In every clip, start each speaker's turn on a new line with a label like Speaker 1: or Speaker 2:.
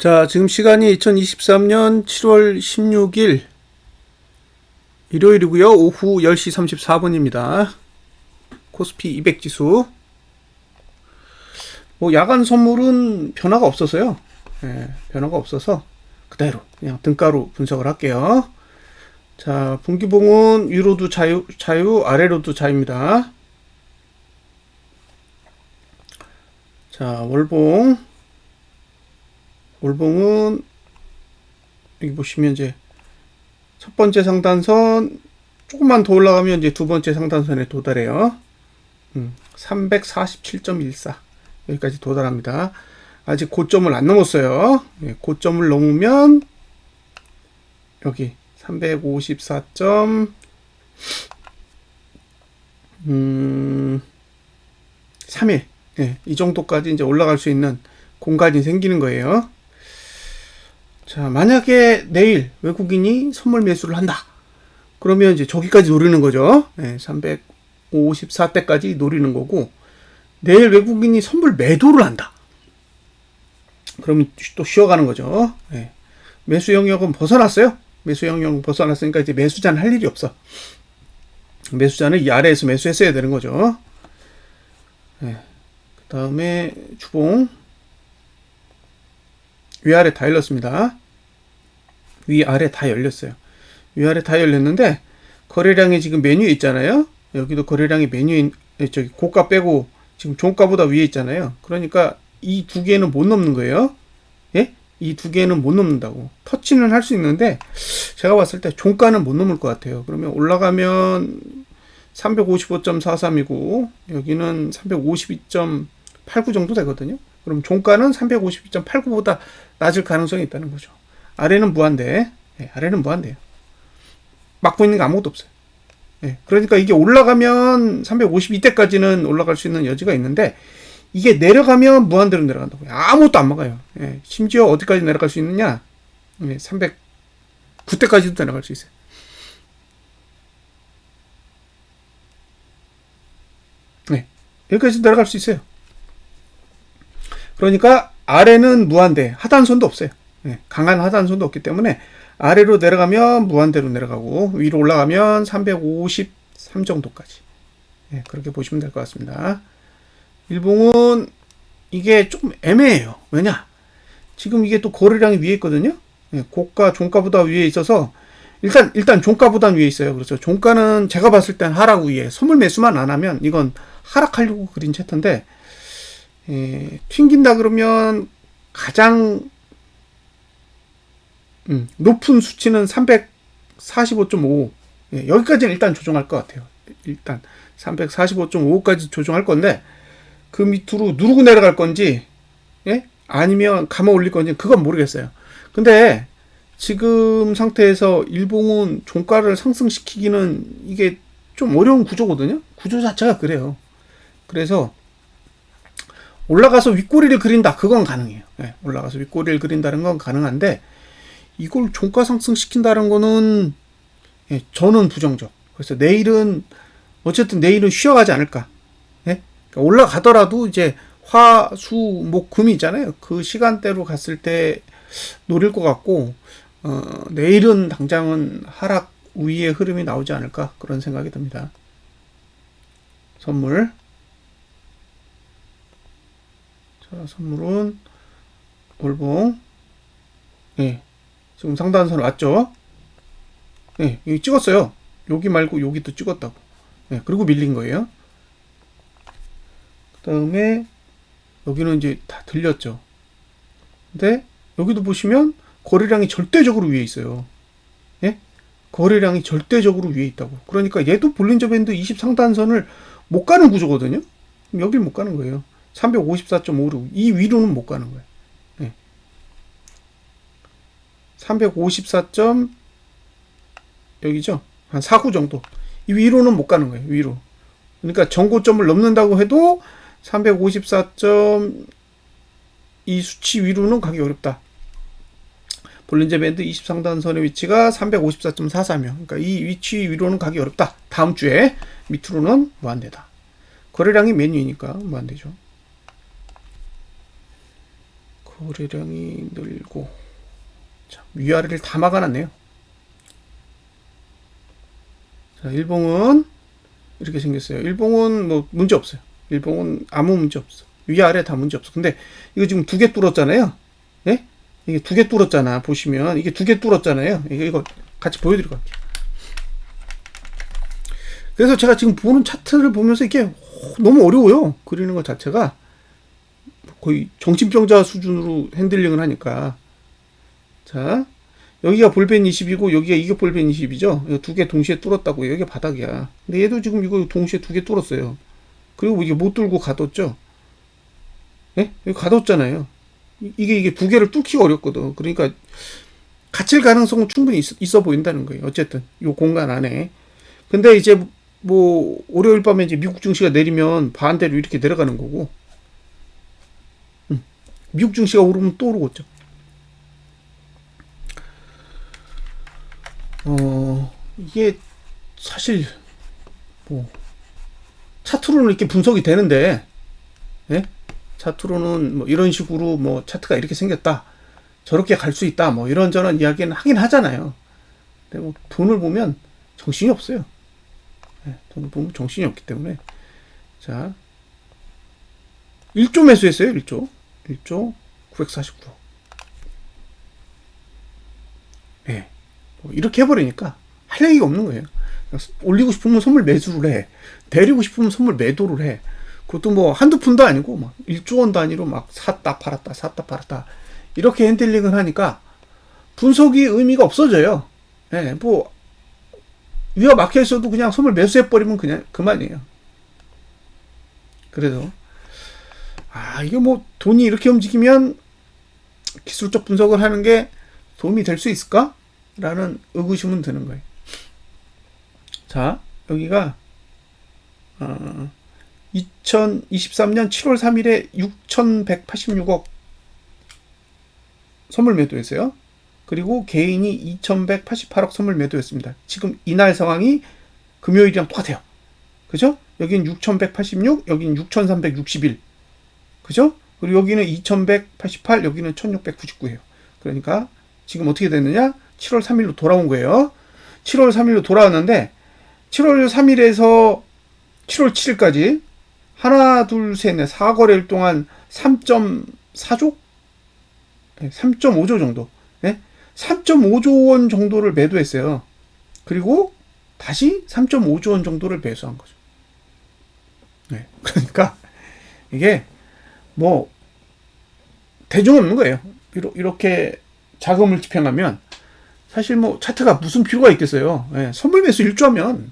Speaker 1: 자, 지금 시간이 2023년 7월 16일 일요일이고요. 오후 10시 34분입니다. 코스피 200 지수. 뭐 야간 선물은 변화가 없어서요. 예, 변화가 없어서 그대로 그냥 등가로 분석을 할게요. 자, 분기봉은 위로도 자유, 자유, 아래로도 자유입니다. 자, 월봉. 월봉은 여기 보시면 이제 첫 번째 상단선 조금만 더 올라가면 이제 두 번째 상단선에 도달해요. 음, 347.14 여기까지 도달합니다. 아직 고점을 안 넘었어요. 예, 고점을 넘으면 여기 354. 음, 3일. 예, 이 정도까지 이제 올라갈 수 있는 공간이 생기는 거예요. 자, 만약에 내일 외국인이 선물 매수를 한다. 그러면 이제 저기까지 노리는 거죠. 예, 354대까지 노리는 거고, 내일 외국인이 선물 매도를 한다. 그러면 또 쉬어가는 거죠. 예. 매수 영역은 벗어났어요. 매수 영역은 벗어났으니까 이제 매수자는 할 일이 없어. 매수자는 이 아래에서 매수했어야 되는 거죠. 예. 그 다음에 주봉. 위아래 다 열렸습니다. 위아래 다 열렸어요. 위아래 다 열렸는데 거래량이 지금 메뉴에 있잖아요. 여기도 거래량이 메뉴에 저기 고가 빼고 지금 종가보다 위에 있잖아요. 그러니까 이 두 개는 못 넘는 거예요. 예? 이 두 개는 못 넘는다고. 터치는 할 수 있는데 제가 봤을 때 종가는 못 넘을 것 같아요. 그러면 올라가면 355.43이고 여기는 352.89 정도 되거든요. 그럼 종가는 352.89보다 낮을 가능성이 있다는 거죠. 아래는 무한대. 네, 아래는 무한대요. 막고 있는 게 아무것도 없어요. 네, 그러니까 이게 올라가면 352대까지는 올라갈 수 있는 여지가 있는데 이게 내려가면 무한대로 내려간다고요. 아무것도 안 막아요. 네, 심지어 어디까지 내려갈 수 있느냐? 네, 309대까지도 내려갈 수 있어요. 네, 여기까지 내려갈 수 있어요. 그러니까 아래는 무한대, 하단선도 없어요. 네, 강한 하단선도 없기 때문에 아래로 내려가면 무한대로 내려가고 위로 올라가면 353 정도까지. 네, 그렇게 보시면 될 것 같습니다. 일봉은 이게 좀 애매해요. 왜냐? 지금 이게 또 거래량이 위에 있거든요. 네, 고가, 종가보다 위에 있어서 일단 일단 종가보다 위에 있어요. 그래서 종가는 제가 봤을 땐 하락 위에 선물 매수만 안 하면 이건 하락하려고 그린 채터인데 예, 튕긴다 그러면 가장 음, 높은 수치는 345.5. 예, 여기까지는 일단 조정할 것 같아요. 일단 345.5까지 조정할 건데 그 밑으로 누르고 내려갈 건지 예? 아니면 감아 올릴 건지 그건 모르겠어요. 근데 지금 상태에서 일봉은 종가를 상승시키기는 이게 좀 어려운 구조거든요. 구조 자체가 그래요. 그래서 올라가서 윗꼬리를 그린다. 그건 가능해요. 예, 올라가서 윗꼬리를 그린다는 건 가능한데 이걸 종가 상승시킨다는 거는 예, 저는 부정적. 그래서 내일은 어쨌든 내일은 쉬어가지 않을까. 예? 그러니까 올라가더라도 이제 화, 수, 목, 금이 있잖아요. 그 시간대로 갔을 때 노릴 것 같고 어, 내일은 당장은 하락 우위의 흐름이 나오지 않을까 그런 생각이 듭니다. 선물. 자, 선물은 월봉. 예. 지금 상단선 왔죠? 예, 여기 찍었어요. 여기 말고 여기도 찍었다고. 예, 그리고 밀린 거예요. 그 다음에 여기는 이제 다 들렸죠. 근데 여기도 보시면 거래량이 절대적으로 위에 있어요. 예? 거래량이 절대적으로 위에 있다고. 그러니까 얘도 볼린저 밴드 20 상단선을 못 가는 구조거든요. 여길 못 가는 거예요. 354.56. 이 위로는 못 가는 거예요. 네. 354점 여기죠. 한 4구 정도. 이 위로는 못 가는 거예요. 위로. 그러니까 전고점을 넘는다고 해도 354점 이 수치 위로는 가기 어렵다. 볼린저 밴드 20상단선의 위치가 354.43이요. 그러니까 이 위치 위로는 가기 어렵다. 다음 주에 밑으로는 무한대다. 거래량이 메뉴이니까 무한대죠. 거래량이 늘고 자, 위아래를 다 막아놨네요. 자, 일봉은 이렇게 생겼어요. 일봉은 뭐 문제 없어요. 일봉은 아무 문제 없어. 위아래 다 문제 없어. 근데 이거 지금 두 개 뚫었잖아요. 예? 이게 두 개 뚫었잖아. 보시면 이게 두 개 뚫었잖아요. 이거 이거 같이 보여드리고 갈게요. 그래서 제가 지금 보는 차트를 보면서 이게 너무 어려워요. 그리는 것 자체가 거의 정신병자 수준으로 핸들링을 하니까. 자, 여기가 볼벤 20이고 여기가 이게 볼벤 20이죠. 두 개 동시에 뚫었다고 여기가 바닥이야. 근데 얘도 지금 이거 동시에 두 개 뚫었어요. 그리고 이게 못 뚫고 가뒀죠. 예? 여기 가뒀잖아요. 이- 이게 이게 두 개를 뚫기가 어렵거든. 그러니까 갇힐 가능성은 충분히 있어, 있어 보인다는 거예요. 어쨌든 요 공간 안에. 근데 이제 뭐 월요일 밤에 이제 미국 증시가 내리면 반대로 이렇게 내려가는 거고. 음. 미국 증시가 오르면 또 오르겠죠. 어, 이게 사실 뭐 차트로는 이렇게 분석이 되는데 예? 차트로는 뭐 이런 식으로 뭐 차트가 이렇게 생겼다. 저렇게 갈 수 있다. 뭐 이런저런 이야기는 하긴 하잖아요. 근데 뭐 돈을 보면 정신이 없어요. 예, 돈을 보면 정신이 없기 때문에 자 1조 매수했어요. 1조. 1조 949. 예. 뭐 이렇게 해버리니까 할 얘기가 없는 거예요. 올리고 싶으면 선물 매수를 해. 데리고 싶으면 선물 매도를 해. 그것도 뭐 한두 푼도 아니고 막 1조 원 단위로 막 샀다 팔았다 샀다 팔았다 이렇게 핸들링을 하니까 분석이 의미가 없어져요. 예, 뭐 위가 막혀 있어도 그냥 선물 매수해 버리면 그냥 그만이에요. 그래서 아 이게 뭐 돈이 이렇게 움직이면 기술적 분석을 하는 게 도움이 될 수 있을까? 라는 의구심은 드는 거예요. 자, 여기가, 어, 2023년 7월 3일에 6,186억 선물 매도했어요. 그리고 개인이 2,188억 선물 매도했습니다. 지금 이날 상황이 금요일이랑 똑같아요. 그죠? 여긴 6,186, 여긴 6,361. 그죠? 그리고 여기는 2,188, 여기는 1,699예요. 그러니까 지금 어떻게 됐느냐? 7월 3일로 돌아온 거예요. 7월 3일로 돌아왔는데 7월 3일에서 7월 7일까지 하나, 둘, 셋, 넷, 4거래일 동안 3.4조? 3.5조 정도. 네? 3.5조 원 정도를 매도했어요. 그리고 다시 3.5조 원 정도를 매수한 거죠. 네. 그러니까 이게 뭐 대중 없는 거예요. 이렇게 자금을 집행하면 사실 뭐 차트가 무슨 필요가 있겠어요. 예, 선물 매수 1조하면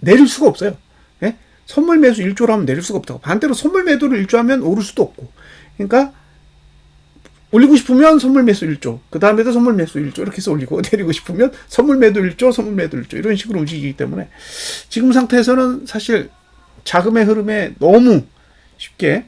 Speaker 1: 내릴 수가 없어요. 예? 선물 매수 1조를 하면 내릴 수가 없다고. 반대로 선물 매도를 1조하면 오를 수도 없고. 그러니까 올리고 싶으면 선물 매수 1조, 그 다음에도 선물 매수 1조 이렇게 해서 올리고 내리고 싶으면 선물 매도 1조, 선물 매도 1조 이런 식으로 움직이기 때문에 지금 상태에서는 사실 자금의 흐름에 너무 쉽게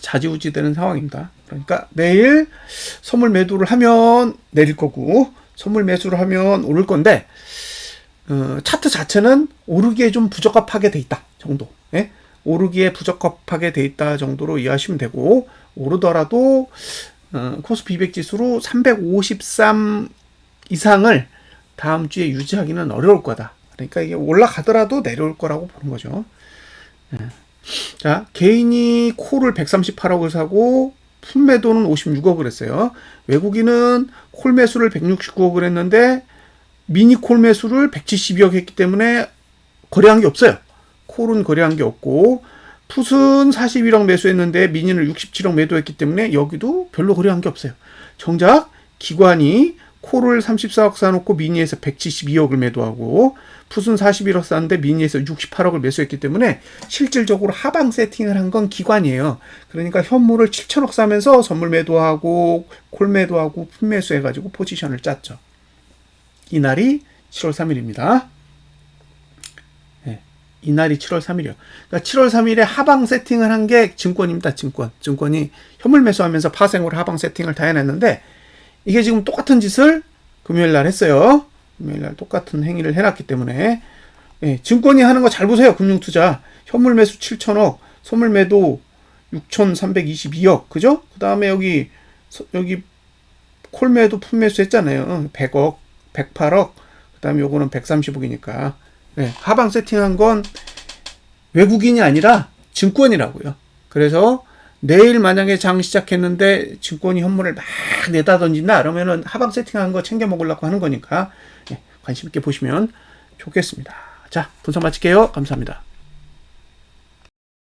Speaker 1: 자지우지 되는 상황입니다. 그러니까 내일 선물 매도를 하면 내릴 거고 선물 매수를 하면 오를 건데 어, 차트 자체는 오르기에 좀 부적합하게 돼 있다 정도. 예? 오르기에 부적합하게 돼 있다 정도로 이해하시면 되고 오르더라도 어, 코스피 200 지수로 353 이상을 다음 주에 유지하기는 어려울 거다. 그러니까 이게 올라가더라도 내려올 거라고 보는 거죠. 예. 자, 개인이 콜을 138억을 사고 품매도는 56억을 했어요. 외국인은 콜 매수를 169억을 했는데 미니 콜 매수를 172억 했기 때문에 거래한 게 없어요. 콜은 거래한 게 없고 풋은 41억 매수했는데 미니를 67억 매도했기 때문에 여기도 별로 거래한 게 없어요. 정작 기관이 콜을 34억 사놓고 미니에서 172억을 매도하고 풋은 41억 샀는데 미니에서 68억을 매수했기 때문에 실질적으로 하방 세팅을 한 건 기관이에요. 그러니까 현물을 7천억 사면서 선물 매도하고 콜 매도하고 풋 매수해가지고 포지션을 짰죠. 이날이 7월 3일입니다. 네, 이날이 7월 3일이요. 그러니까 7월 3일에 하방 세팅을 한 게 증권입니다. 증권. 증권이 현물 매수하면서 파생으로 하방 세팅을 다 해놨는데 이게 지금 똑같은 짓을 금요일 날 했어요. 금요일 날 똑같은 행위를 해놨기 때문에 예, 증권이 하는 거 잘 보세요. 금융투자 현물 매수 7천억, 선물 매도 6,322억, 그죠? 그 다음에 여기, 서- 여기 콜 매도 품 매수 했잖아요. 100억, 108억, 그 다음에 요거는 130억이니까. 네, 하방 세팅한 건 외국인이 아니라 증권이라고요. 그래서 내일 만약에 장 시작했는데 증권이 현물을 막 내다 던진다 그러면은 하방 세팅한 거 챙겨 먹으려고 하는 거니까 예, 관심 있게 보시면 좋겠습니다. 자, 분석 마칠게요. 감사합니다.